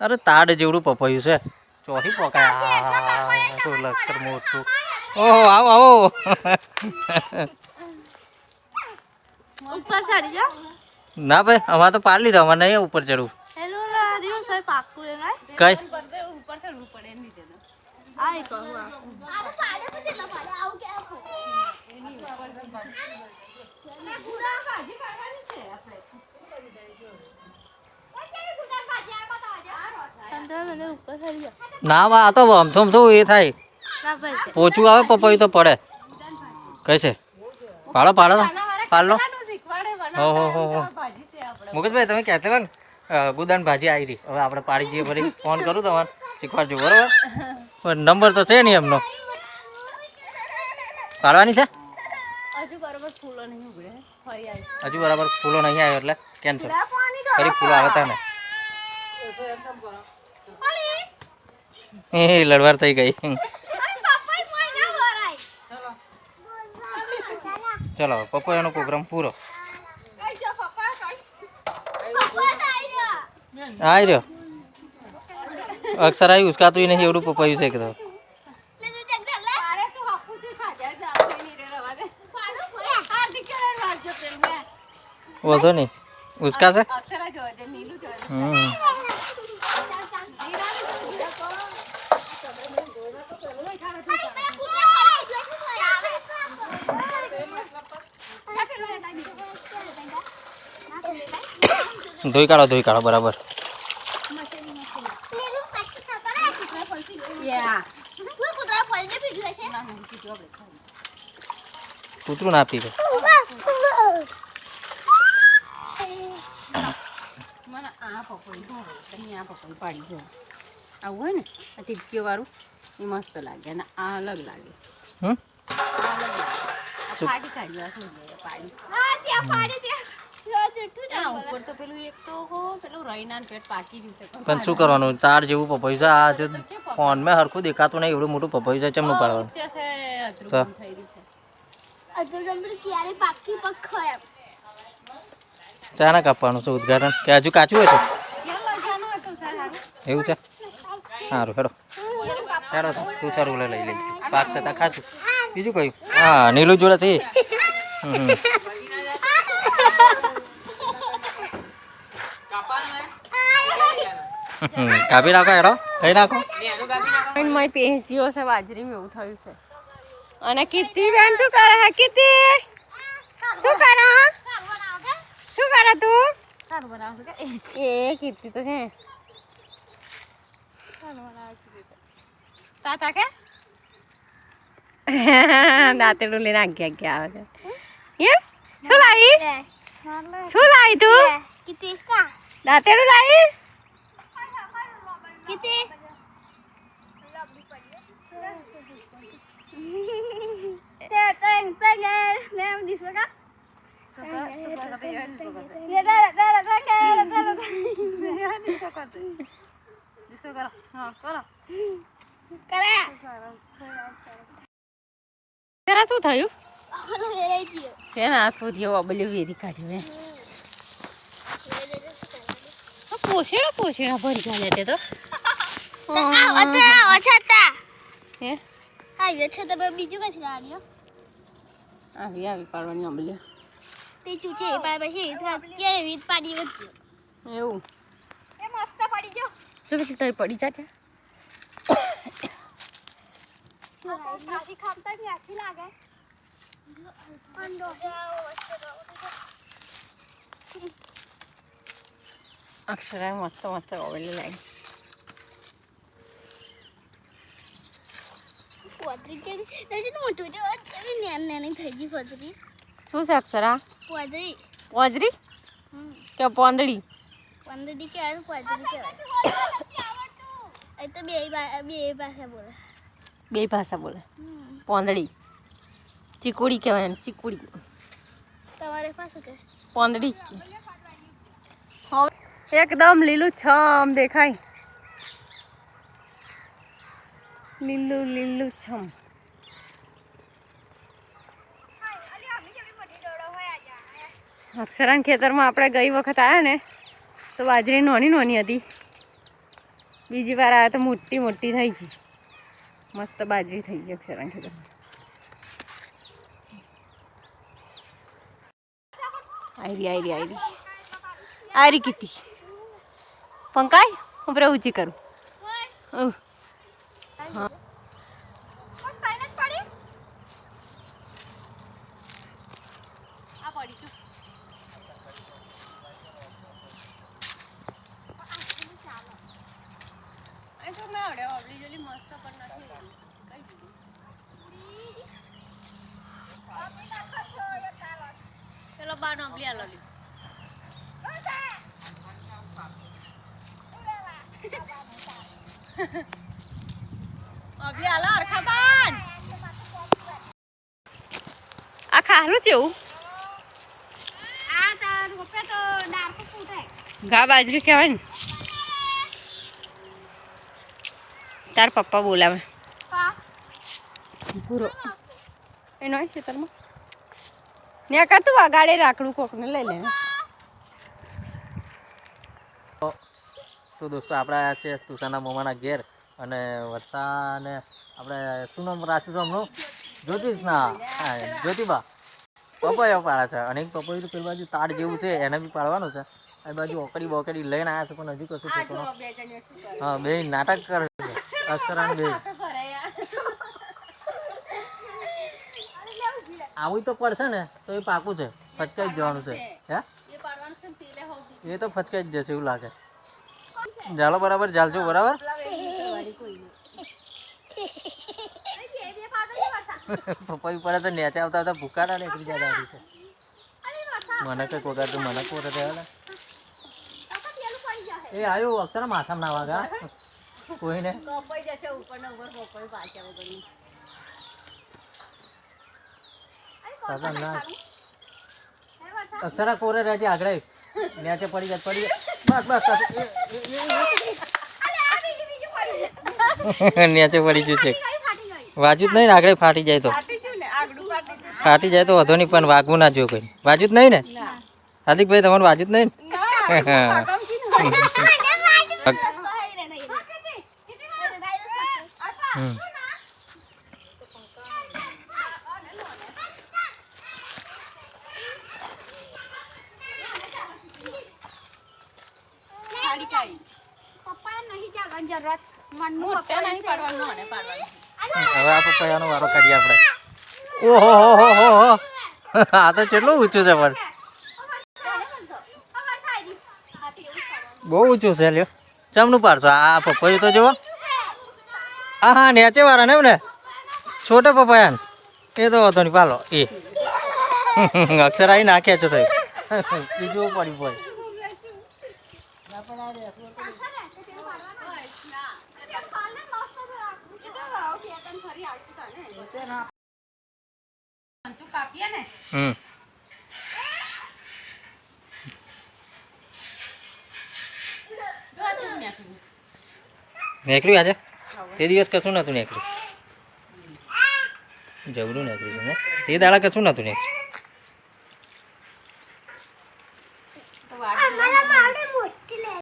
અરે તાડ જેવડું પપૈયું છે ચોથી પકાય શું લશ્કર મોટું ઓહો આવો આવો ઉપર ચડી જાઓ ના ભાઈ અમારે તો પાડ લીધો અમારે નહીં ઉપર ચડવું કઈ આ ઉપર ના આ તો આમથો આમથો એ થાય. પોચું આવે પપૈયું તો પડે. કઈ છે. પાડો પાડો પાડલો. હો હો હો હો. મુકેશભાઈ તમે કહેતા હતા ને? ગુદાન ભાજી આવી રહી હવે આપણે પાડી જઈએ ફરી. ફોન કરું તમારે. શીખવાડજો બરોબર? નંબર તો છે નહીં એમનો. પાડવાની છે? હજુ બરોબર ફૂલો નહીં હજુ બરાબર ફૂલો નહીં આવ્યો એટલે કેન્સલ. ફરી ફૂલા આવે ને એ લડવાર થઈ ગઈ. ચલો એનો પ્રોગ્રામ પૂરો. આવી રહ્યો. અક્ષર આવી ઉસકાતું નહીં, એવડું પપૈયું છે કે તો. વધો નહીં. ઉસકાશે से? ધોઈ કાઢો ધોઈ કાઢો બરાબર કૂતરું ના પી ગયું મને આ પકોડી ભાવે તમે આ પકોડી પાડી દો. આવું હોય ને આ ટીપકીઓ વાળું એ મસ્ત લાગે અને આ અલગ લાગે. હમ અલગ લાગે. ફાટી કાઢ્યું આ શું પાડી. આ ઉપર તો પેલું એક તો પેલું રૈના પેટ પાકી ગયું પણ શું કરવાનું? તાર જેવું પપૈયું છે? આ ફોન ફોનમાં હરખું દેખાતું નહીં એવડું મોટું પપૈયું છે ચમનું પાડવાનું? થઈ રહ્યું છે. ક્યારે પાકી એમ ચાના કાપવાનું છે ઉદઘાટન. કે હજુ કાચું હોય છે? એવું છે? સારું હેડો. હેડો, તું સારું લઈ લઈ લઈ પાક થતા ખાશું. બીજું કયું? હા, નીલું જોડે છે કાપી નાખો, હેડો. કઈ નાખો. મારી પેંચીઓ છે બાજરી એવું થયું છે. અને કીર્તિ, બેન, શું કરે હે? કીર્તિ, શું કરે શું કરે તું? સારું બનાવશું કે? એ કીર્તિ તો છે. તાતા કે? દાંતેડું લઈને આગ્યા આગ્યા આવે છે. એમ શું લાવી? શું લાવી તું? દાંતેડું લાવી? કિતી શું થયું ઓલો વેરાઈ ગયો છે આ શોધ્યો અબલ્યો વેરી કાઢ્યું મેં પોશેડા પોશેડા ભરી ગયા તે તો આવી આવી પાડવાની અબલ્યો તે ચૂચે પાડ પછી કે વિત પાડી વધ્યો એવું. એ મસ્ત પડી ગયો. જો પછી તઈ પડી જા છે કાશી ખામતા આખી લાગે. અક્ષરા મસ્ત મસ્ત અબલ્યો લાગી. કે મોટું કેવી નાની નાની થઈ ગઈ પોતરી શું છે અક્ષરા? પોજરી હમ. કે પોંદડી? પંદરી કે આવે પોતરી કે એ તો બે બે ભાષા બોલે. બે ભાષા બોલે. પોંદડી. ચીકુડી કહેવાય એને ચીકુડી. તમારે પાછું કે પોંદડી હવે એકદમ લીલું છમ દેખાય. લીલું લીલું છમ. અક્ષરાના ખેતરમાં આપણે ગઈ વખત આવ્યા ને, તો બાજરી નોની નાની હતી. બીજી વાર આવ્યા તો મોટી મોટી થઈ ગઈ. મસ્ત બાજરી થઈ ગઈ અક્ષરાંક આયરી આયરી આયરી. આયરી કીધી. પંકાય હું પ્રવૃત્તિ કરું. હા. પેલો બાર નોબલી આલો લ્યો. નોબલી આલો હરખાબાન. આ ખારું કેવું આ તાર રોપે તો ઘા બાજરી કહેવાય ને તાર પપ્પા બોલાવે. પૂરો. એનો છે ત્યાં ને કરતું વગાડે લાકડું કોકને લઈ લે. તો દોસ્તો આપણે આવ્યા છે તુષાના મોમાના ઘેર અને વર્ષા અને આપણે શું નામ રાખ્યું છે હમણાં? જ્યોતિષ ના હા, જ્યોતિબા. પપૈયા પાડે છે. અને એક પપૈયું પેલી બાજુ તાડ જેવું છે એને બી પાડવાનું છે. આ બાજુ ઓકડી બોકડી લઈને આવ્યા છે પણ હજુ કશું થતું હા બે નાટક કરે છે અક્ષરાન બે આવું તો પડશે ને, તો એ પાકું છે, ફચકાઈ જ જવાનું છે. હે? એ તો ફચકાઈ જ જશે એવું લાગે. ચાલો બરાબર ચાલજો બરાબર? પપ્પા પડે તો નેચે આવતા આવતા ભૂકાડા નીકળી જાય દાદી છે. મને કઈ કોગા તો મને કોરે દેવાલા એ આવ્યું અક્ષર માથામાં ના વાગા કોઈને? ખતરનાક અક્ષરા કોરે રહેજે આગળ નીચે પડી જાય પડી જાય બસ બસ બસ. એ- એ- નીચે પડી ગયું છે. વાજુ જ નહીં ને આગળ ફાટી જાય તો. ફાટી જાય તો વધુ નહીં પણ વાગવું ના જો કોઈ. વાજુ જ નહીં ને? હાર્દિકભાઈ તમારું વાજુ જ નહીં ને હમ. પપ્પાએ નહીં ચાલવાની જરૂરત મનનું મોટા પપ્પાએ નહીં પાડવાનું મને પાડવાનું હવે આ વારો કાઢીએ આપણે ઓહો. હો હો હો આ તો કેટલું ઊંચું છે પણ. બહુ ઊંચું છે લ્યો. ચમનું પાડશો? આ પપૈયું તો જુઓ. હા હા નેચે વાળા ને એમ ને છોટે પપૈયા એ તો વાંધો નહીં, પાલો. એ. અક્ષર આવી નાખ્યા છે થઈ બીજું પડી પડે હમ. નીકળ્યું આજે તે દિવસ કશું નહોતું નીકળ્યું. જબરું નીકળ્યું ને. તે દાડા કશું નહોતું નીકળ્યું.